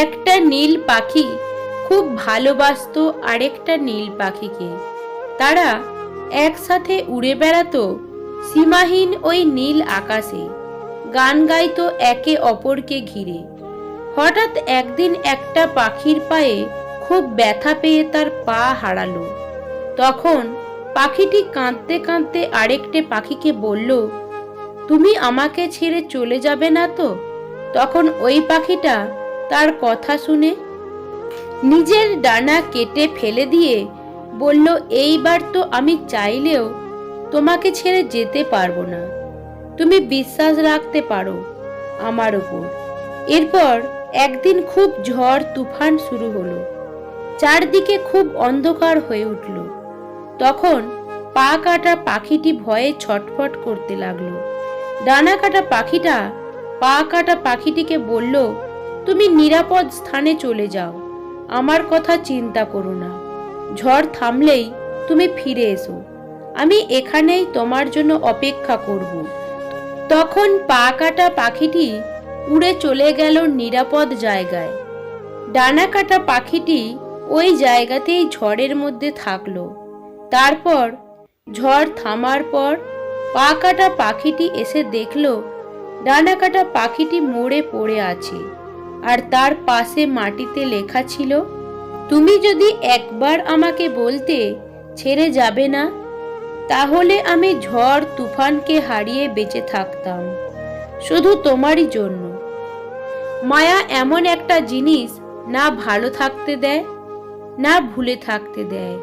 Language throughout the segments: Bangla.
একটা নীল পাখি খুব ভালোবাসতো আরেকটা নীল পাখিকে। তারা একসাথে উড়ে বেড়াতো সীমাহীন ওই নীল আকাশে। গান গাইত একে অপরকে ঘিরে। হঠাৎ একদিন একটা পাখির পায়ে খুব ব্যথা পেয়ে তার পা হারালো। তখন পাখিটি কাঁদতে কাঁদতে আরেকটে পাখিকে বলল, তুমি আমাকে ছেড়ে চলে যাবে না তো? তখন ওই পাখিটা তার কথা শুনে নিজের ডানা কেটে ফেলে দিয়ে বলল, এইবার তো আমি চাইলেও তোমাকে ছেড়ে যেতে পারব না। তুমি বিশ্বাস রাখতে পারো আমার ওপর এরপর একদিন খুব ঝড় তুফান শুরু হলো। চারদিকে খুব অন্ধকার হয়ে উঠল। তখন পা কাটা পাখিটি ভয়ে ছটফট করতে লাগল। ডানা কাটা পাখিটা পা কাটা পাখিটিকে বলল তুমি নিরাপদ স্থানে চলে যাও। আমার কথা চিন্তা করো না। ঝড় থামলেই তুমি ফিরে এসো। আমি এখানেই তোমার জন্য অপেক্ষা করব। তখন পা কাটা পাখিটি উড়ে চলে গেল নিরাপদ জায়গায়। ডানা কাটা পাখিটি ওই জায়গাতেই ঝড়ের মধ্যে থাকল। তারপর ঝড় থামার পর পা কাটা পাখিটি এসে দেখল, ডানা কাটা পাখিটি মরে পড়ে আছে। আর তার পাশে মাটিতে লেখা ছিল, তুমি যদি একবার আমাকে বলতে ছেড়ে যাবে না, তাহলে আমি ঝড় তুফানকে হারিয়ে বেঁচে থাকতাম, শুধু তোমারই জন্য। মায়া এমন একটা জিনিস না ভালো থাকতে দেয়, না ভুলে থাকতে দেয়।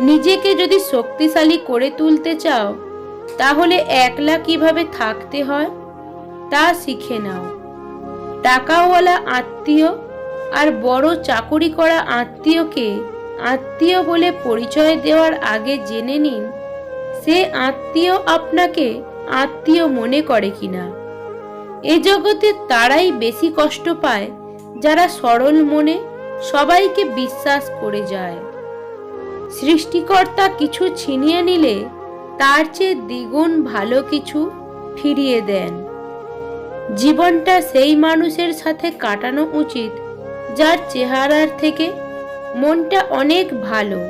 নিজেকে যদি শক্তিশালী করে তুলতে চাও, তাহলে একলা কীভাবে থাকতে হয়, তা শিখে নাও। টাকাওয়ালা আত্মীয় আর বড় চাকুরি করা আত্মীয়কে আত্মীয় বলে পরিচয় দেওয়ার আগে জেনে নিন, সে আত্মীয় আপনাকে আত্মীয় মনে করে কিনা। এ জগতে তারাই বেশি কষ্ট পায় যারা সরল মনে সবাইকে বিশ্বাস করে যায়। সৃষ্টিকর্তা কিছু ছিনিয়ে নিলে তার চেয়ে দ্বিগুণ ভালো কিছু ফিরিয়ে দেন। জীবনটা সেই মানুষের সাথে কাটানো উচিত, যার চেহারার থেকে মনটা অনেক ভালো।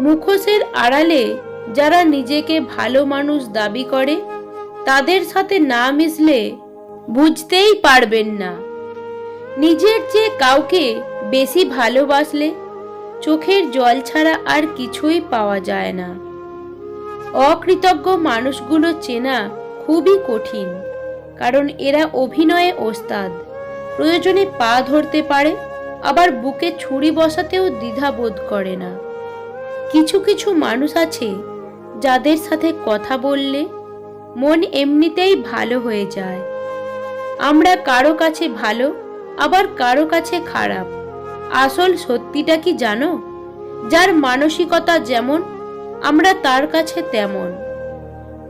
মুখোশের আড়ালে যারা নিজেকে ভালো মানুষ দাবি করে, তাদের সাথে না মিশলে বুঝতেই পারবেন না। নিজের চেয়ে কাউকে বেশি ভালোবাসলে চোখের জল ছাড়া আর কিছুই পাওয়া যায় না। অকৃতজ্ঞ মানুষগুলো চেনা খুবই কঠিন। কারণ এরা অভিনয়ে ওস্তাদ। প্রয়োজনে পা ধরতে পারে, আবার বুকে ছুরি বসাতেও দ্বিধা বোধ করে না। কিছু কিছু মানুষ আছে যাদের সাথে কথা বললে মন এমনিতেই ভালো হয়ে যায়। আমরা কারও কাছে ভালো, আবার কারও কাছে খারাপ। আসল সত্যিটা কি জানো? যার মানসিকতা যেমন, আমরা তার কাছে তেমন।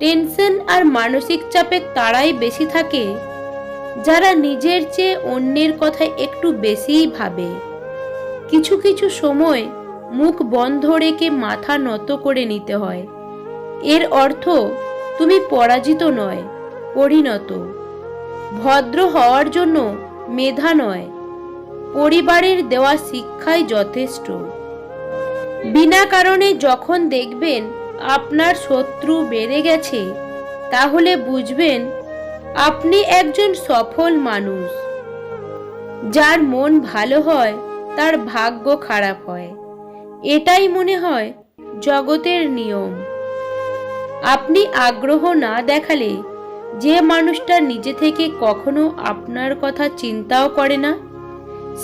টেনশন আর মানসিক চাপে তারাই বেশি থাকে। যারা নিজের চেয়ে অন্যের কথা একটু বেশিই ভাবে। কিছু কিছু সময় মুখ বন্ধ রেখে মাথা নত করে নিতে হয়। এর অর্থ, তুমি পরাজিত নয়, পরিণত। ভদ্র হওয়ার জন্য মেধা নয়। পরিবারের দেওয়া শিক্ষাই যথেষ্ট। বিনা কারণে যখন দেখবেন আপনার শত্রু বেড়ে গেছে, তাহলে বুঝবেন আপনি একজন সফল মানুষ। যার মন ভালো হয়, তার ভাগ্য খারাপ হয়। এটাই মনে হয় জগতের নিয়ম। আপনি আগ্রহ না দেখালে যে মানুষটা নিজে থেকে কখনো আপনার কথা চিন্তাও করে না,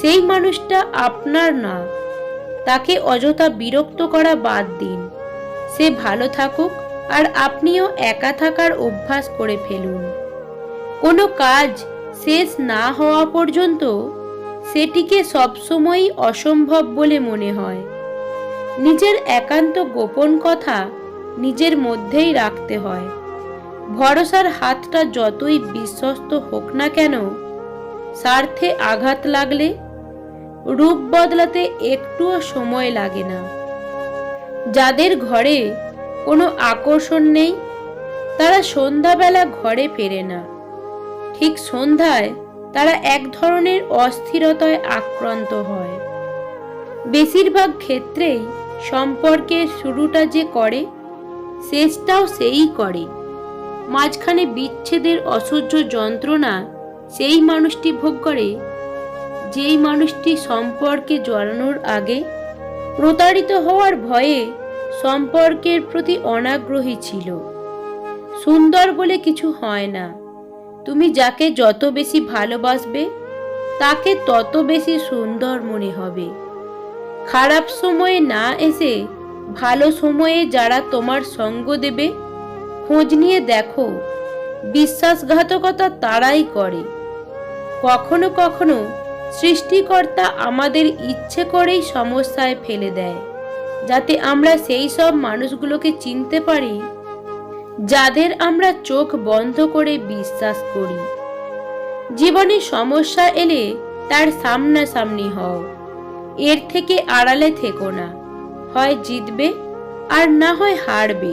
সেই মানুষটা আপনার না। তাকে অযথা বিরক্ত করা বাদ দিন। সে ভালো থাকুক আর আপনিও একা থাকার অভ্যাস করে ফেলুন। কোনো কাজ শেষ না হওয়া পর্যন্ত সেটিকে সবসময়ই অসম্ভব বলে মনে হয়। নিজের একান্ত গোপন কথা নিজের মধ্যেই রাখতে হয়। ভরসার হাতটা যতই বিশ্বস্ত হোক না কেন, স্বার্থে আঘাত লাগলে রূপ বদলাতে একটুও সময় লাগে না। যাদের ঘরে কোনো আকর্ষণ নেই, তারা সন্ধ্যাবেলা ঘরে ফেরে না। ঠিক সন্ধ্যায় তারা এক ধরনের অস্থিরতায় আক্রান্ত হয়। বেশিরভাগ ক্ষেত্রেই সম্পর্কের শুরুটা যে করে, শেষটাও সেই করে। মাঝখানে বিচ্ছেদের অসহ্য যন্ত্রণা সেই মানুষটি ভোগ করে, যেই মানুষটি সম্পর্কে জড়ানোর আগে প্রতারিত হওয়ার ভয়ে সম্পর্কের প্রতি অনাগ্রহী ছিল। সুন্দর বলে কিছু হয় না। তুমি যাকে যত বেশি ভালোবাসবে, তাকে তত বেশি সুন্দর মনে হবে। খারাপ সময়ে না এসে ভালো সময়ে যারা তোমার সঙ্গ দেবে, খোঁজ নিয়ে দেখো, বিশ্বাসঘাতকতা তারাই করে। কখনো কখনো সৃষ্টিকর্তা আমাদের ইচ্ছে করেই সমস্যায় ফেলে দেয়, যাতে আমরা সেই সব মানুষগুলোকে চিনতে পারি, যাদের আমরা চোখ বন্ধ করে বিশ্বাস করি। জীবনে সমস্যা এলে তার সামনাসামনি হও, এর থেকে আড়ালে থেকো না, হয় জিতবে আর না হয় হারবে।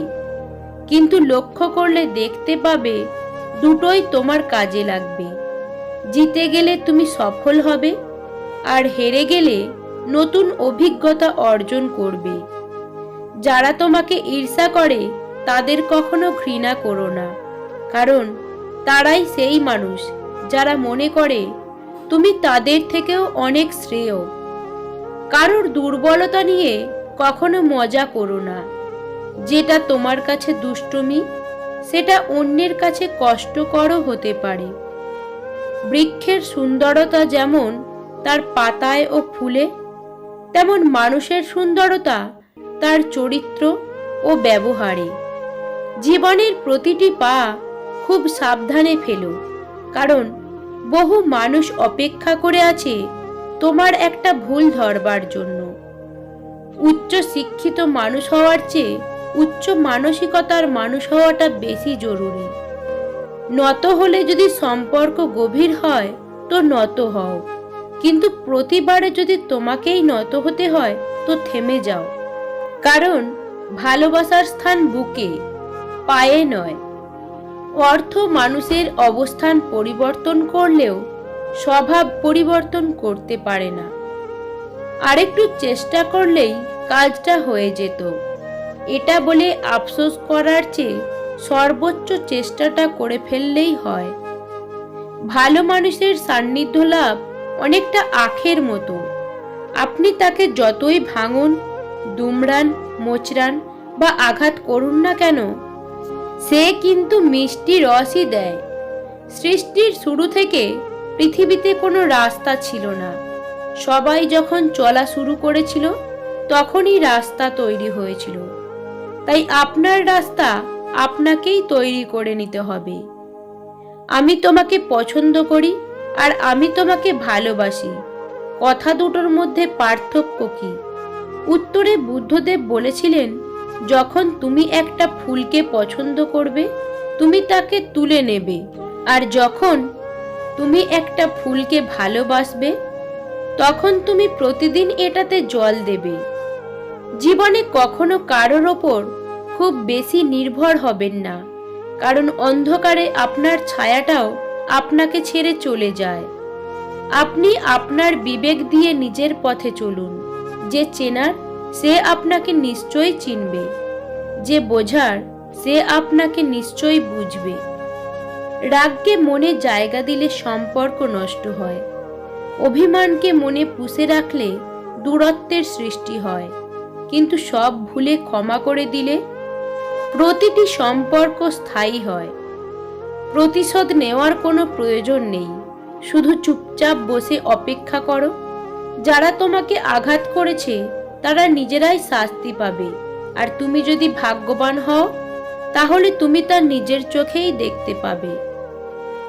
কিন্তু লক্ষ্য করলে দেখতে পাবে দুটোই তোমার কাজে লাগবে। জিতে গেলে তুমি সফল হবে, আর হেরে গেলে নতুন অভিজ্ঞতা অর্জন করবে। যারা তোমাকে ঈর্ষা করে, তাদের কখনো ঘৃণা করো না, কারণ তারাই সেই মানুষ যারা মনে করে তুমি তাদের থেকেও অনেক শ্রেয়। কারোর দুর্বলতা নিয়ে কখনো মজা করো না, যেটা তোমার কাছে দুষ্টুমি, সেটা অন্যের কাছে কষ্টকরও হতে পারে। বৃক্ষের সুন্দরতা যেমন তার পাতায় ও ফুলে, তেমন মানুষের সুন্দরতা তার চরিত্র ও ব্যবহারে। জীবনের প্রতিটি পা খুব সাবধানে ফেলো, কারণ বহু মানুষ অপেক্ষা করে আছে তোমার একটা ভুল ধরবার জন্য। উচ্চ শিক্ষিত মানুষ হওয়ার চেয়ে উচ্চ মানসিকতার মানুষ হওয়াটা বেশি জরুরি। নত হলে যদি সম্পর্ক গভীর হয়, তো নত হও। কিন্তু প্রতিবারে যদি তোমাকেই নত হতে হয়, তো থেমে যাও। কারণ ভালোবাসার স্থান বুকে, পায়ে নয়। অর্থ মানুষের অবস্থান পরিবর্তন করলেও স্বভাব পরিবর্তন করতে পারে না। আরেকটু চেষ্টা করলেই কাজটা হয়ে যেত। এটা বলে আফসোস করার চেয়ে সর্বোচ্চ চেষ্টাটা করে ফেললেই হয়। ভালো মানুষের সান্নিধ্য লাভ অনেকটা আখের মতো। আপনি তাকে যতই ভাঙুন, দুমড়ান, মোচড়ান বা আঘাত করুন না কেন, সে কিন্তু মিষ্টি রসই দেয়। সৃষ্টির শুরু থেকে পৃথিবীতে কোনো রাস্তা ছিল না। সবাই যখন চলা শুরু করেছিল, তখনই রাস্তা তৈরি হয়েছিল। তাই আপনার রাস্তা আপনাকেই তৈরি করে নিতে হবে। আমি তোমাকে পছন্দ করি আর আমি তোমাকে ভালোবাসি। কথা দুটোর মধ্যে পার্থক্য কি? উত্তরে বুদ্ধদেব বলেছিলেন, যখন তুমি একটা ফুলকে পছন্দ করবে, তুমি তাকে তুলে নেবে। আর যখন তুমি একটা ফুলকে ভালোবাসবে, তখন তুমি প্রতিদিন এটাতে জল দেবে। জীবনে কখনো কারোর ওপর খুব বেশি নির্ভর হবেন না। কারণ অন্ধকারে আপনার ছায়াটাও আপনাকে ছেড়ে চলে যায়। আপনি আপনার বিবেক দিয়ে নিজের পথে চলুন। যে চেনার, সে আপনাকে নিশ্চয়ই চিনবে। যে বোঝার, সে আপনাকে নিশ্চয়ই বুঝবে। রাগকে মনে জায়গা দিলে সম্পর্ক নষ্ট হয়। অভিমানকে মনে পুষে রাখলে দূরত্বের সৃষ্টি হয়। কিন্তু সব ভুলে ক্ষমা করে দিলে প্রতিটি সম্পর্ক স্থায়ী হয়। প্রতিশোধ নেওয়ার কোনো প্রয়োজন নেই। শুধু চুপচাপ বসে অপেক্ষা করো। যারা তোমাকে আঘাত করেছে, তারা নিজেরাই শাস্তি পাবে। আর তুমি যদি ভাগ্যবান হও, তাহলে তুমি তা নিজের চোখেই দেখতে পাবে।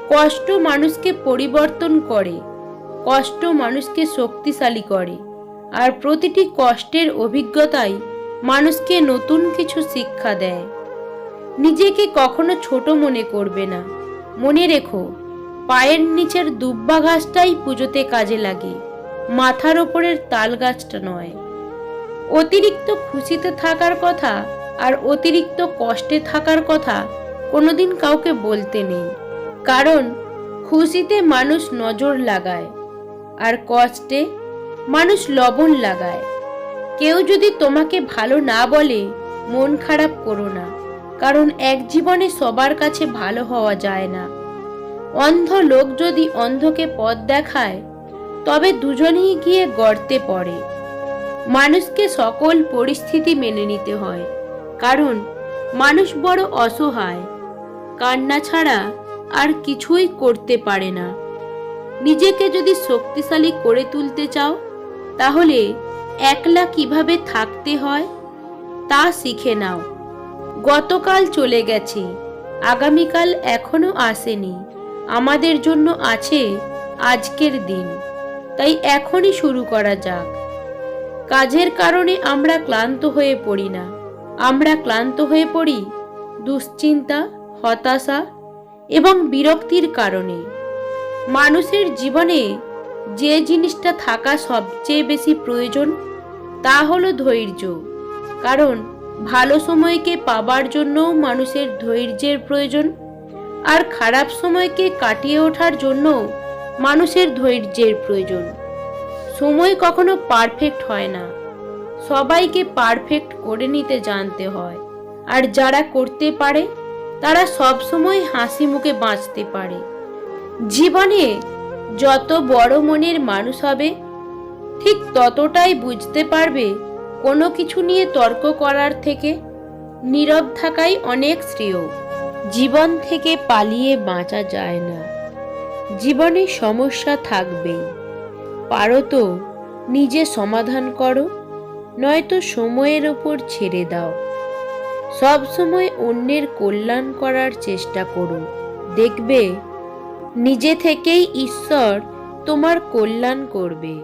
কষ্ট মানুষকে পরিবর্তন করে। কষ্ট মানুষকে শক্তিশালী করে। আর প্রতিটি কষ্টের অভিজ্ঞতাই মানুষকে নতুন কিছু শিক্ষা দেয়। নিজেকে কখনো ছোট মনে করবে না। মনে রেখো, পায়ের নিচের দুব্বা ঘাসটাই পুজোতে কাজে লাগে, মাথার ওপরের তাল গাছটা নয়। অতিরিক্ত খুশিতে থাকার কথা আর অতিরিক্ত কষ্টে থাকার কথা কোনোদিন কাউকে বলতে নেই। কারণ, খুশিতে মানুষ নজর লাগায়, আর কষ্টে মানুষ লবণ লাগায়। কেউ যদি তোমাকে ভালো না বলে, মন খারাপ করো না, কারণ এক জীবনে সবার কাছে ভালো হওয়া যায় না। অন্ধ লোক যদি অন্ধকে পথ দেখায়, তবে দুজনেই গিয়ে গর্তে পড়ে। মানুষকে সকল পরিস্থিতি মেনে নিতে হয়, কারণ মানুষ বড় অসহায়, কান্না ছাড়া আর কিছুই করতে পারে না। নিজেকে যদি শক্তিশালী করে তুলতে চাও, তাহলে একলা কীভাবে থাকতে হয়, তা শিখে নাও। গতকাল চলে গেছে, আগামীকাল এখনও আসেনি। আমাদের জন্য আছে আজকের দিন, তাই এখনই শুরু করা যাক। কাজের কারণে আমরা ক্লান্ত হয়ে পড়ি না। আমরা ক্লান্ত হয়ে পড়ি দুশ্চিন্তা, হতাশা এবং বিরক্তির কারণে। মানুষের জীবনে যে জিনিসটা থাকা সবচেয়ে বেশি প্রয়োজন তা হলো ধৈর্য। কারণ, ভালো সময়কে পাবার জন্যও মানুষের ধৈর্যের প্রয়োজন, আর খারাপ সময়কে কাটিয়ে ওঠার জন্য মানুষের ধৈর্যের প্রয়োজন। সময় কখনো পারফেক্ট হয় না। সবাইকে পারফেক্ট করে নিতে জানতে হয়, আর যারা করতে পারে, তারা সবসময় হাসি মুখে বাঁচতে পারে। জীবনে যত বড় মনের মানুষ হবে ঠিক ততটাই বুঝতে পারবে কোনো কিছু নিয়ে তর্ক করার থেকে। নীরব থাকাই অনেক শ্রেয়। জীবন থেকে পালিয়ে বাঁচা যায় না। জীবনে সমস্যা থাকবেই। পারো তো নিজে সমাধান করো, নয়তো সময়ের ওপর ছেড়ে দাও। সব সময় অন্যের কল্যাণ করার চেষ্টা করো। দেখবে, নিজে থেকেই ঈশ্বর তোমার কল্যাণ করবে।